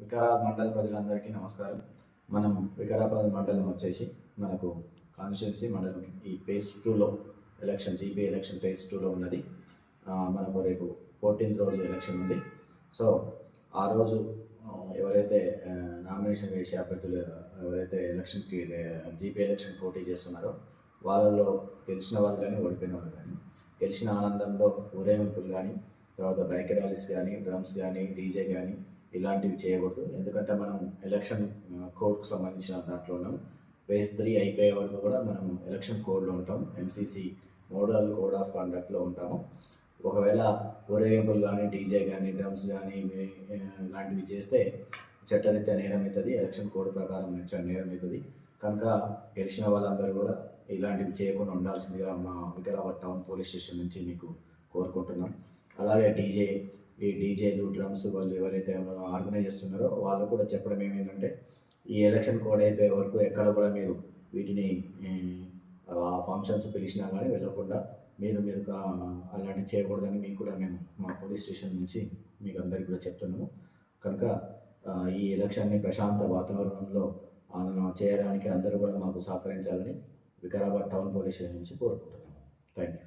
వికారాబాద్ మండల ప్రజలందరికీ నమస్కారం. మనం వికారాబాద్ మండలం వచ్చేసి మనకు కాన్స్టిట్యున్సీ మండలం ఈ పేజ్ టూలో ఎలక్షన్ జీపీ ఎలక్షన్ పేజ్ టూలో ఉన్నది. మనకు రేపు ఫోర్టీన్త్ రోజు ఎలక్షన్ ఉంది. సో ఆ రోజు ఎవరైతే నామినేషన్ వేసే అభ్యర్థులు ఎవరైతే ఎలక్షన్కి జీపీ ఎలక్షన్ పోటీ చేస్తున్నారో వాళ్ళలో గెలిచిన వాళ్ళు కానీ ఓడిపోయిన వాళ్ళు కానీ గెలిచిన ఆనందంలో ఊరేగింపులు కానీ తర్వాత బైక్ ర్యాలీస్ కానీ డ్రమ్స్ కానీ డీజే కానీ ఇలాంటివి చేయకూడదు. ఎందుకంటే మనం ఎలక్షన్ కోడ్కు సంబంధించిన దాంట్లో ఉన్నాం. ఫేజ్ త్రీ అయిపోయే వరకు కూడా మనం ఎలక్షన్ కోడ్లో ఉంటాం. ఎంసీసీ మోడల్ కోడ్ ఆఫ్ కండక్ట్లో ఉంటాము. ఒకవేళ ఊరేగింపులు కానీ డీజే కానీ డ్రమ్స్ కానీ ఇలాంటివి చేస్తే చట్టరీత్యా నేరం అవుతుంది ఎలక్షన్ కోడ్ ప్రకారం చ- నేరం అవుతుంది కనుక గెలిచిన వాళ్ళందరూ కూడా ఇలాంటివి చేయకుండా ఉండాల్సిందిగా మా వికారాబాద్ టౌన్ పోలీస్ స్టేషన్ నుంచి మీకు కోరుకుంటున్నాం. అలాగే డీజే ఈ డీజేలు డ్రమ్స్ వాళ్ళు ఎవరైతే ఆర్గనైజ్ చేస్తున్నారో వాళ్ళు కూడా చెప్పడం ఏమైందంటే ఈ ఎలక్షన్ కోడ్ అయిపోయే వరకు ఎక్కడ కూడా మీరు వీటిని ఆ ఫంక్షన్స్ పిలిచినా కానీ వెళ్ళకుండా మీరు మీరు అలాంటివి చేయకూడదని మీకు కూడా మేము మా పోలీస్ స్టేషన్ నుంచి మీకు అందరికీ కూడా చెప్తున్నాము. కనుక ఈ ఎలక్షన్ని ప్రశాంత వాతావరణంలో చేయడానికి అందరూ కూడా మాకు సహకరించాలని వికారాబాద్ టౌన్ పోలీస్ స్టేషన్ నుంచి కోరుకుంటున్నాము. Thank you